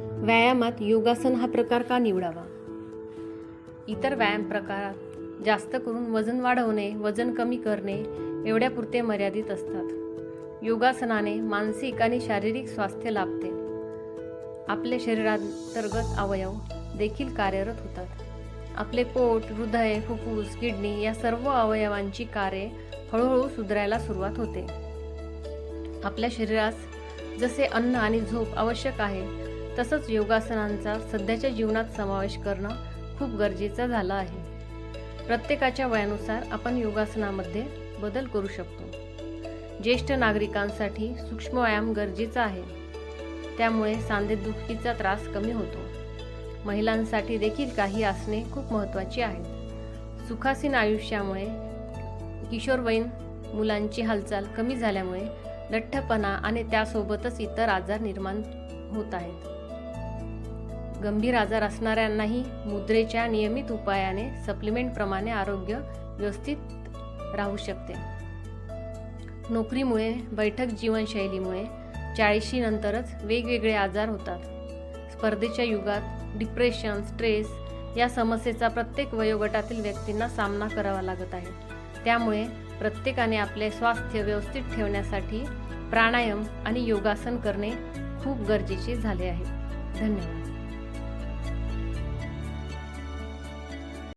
व्यायामात योगासन हा प्रकार का निवडावा? इतर व्यायाम प्रकारात जास्त करून वजन वाढवणे वजन कमी करणे एवढ्यापुरते मर्यादित असतात. योगासनाने मानसिक आणि शारीरिक स्वास्थ्य लाभते. आपले शरीरांतर्गत अवयव देखील कार्यरत होतात. आपले पोट हृदय फुफ्फुस किडनी या सर्व अवयवांची कार्ये हळूहळू सुधारायला सुरुवात होते. आपल्या शरीरास जसे अन्न आणि झोप आवश्यक आहे तसंच योगासनांचा सध्याच्या जीवनात समावेश करणं खूप गरजेचं झालं आहे. प्रत्येकाच्या वयानुसार आपण योगासनामध्ये बदल करू शकतो. ज्येष्ठ नागरिकांसाठी सूक्ष्म व्यायाम गरजेचा आहे. त्यामुळे सांधेदुखीचा त्रास कमी होतो. महिलांसाठी देखील काही आसने खूप महत्त्वाची आहेत. सुखासीन आयुष्यामुळे किशोरवयीन मुलांची हालचाल कमी झाल्यामुळे लठ्ठपणा आणि त्यासोबतच इतर आजार निर्माण होत आहेत. गंभीर आजार असणाऱ्यांनाही मुद्रेच्या नियमित उपायाने सप्लिमेंटप्रमाणे आरोग्य व्यवस्थित राहू शकते. नोकरीमुळे बैठक जीवनशैलीमुळे चाळीशी नंतरच वेगवेगळे आजार होतात. स्पर्धेच्या युगात डिप्रेशन स्ट्रेस या समस्येचा प्रत्येक वयोगटातील व्यक्तींना सामना करावा लागत आहे. त्यामुळे प्रत्येकाने आपले स्वास्थ्य व्यवस्थित ठेवण्यासाठी प्राणायाम आणि योगासन करणे खूप गरजेचे झाले आहे. धन्यवाद.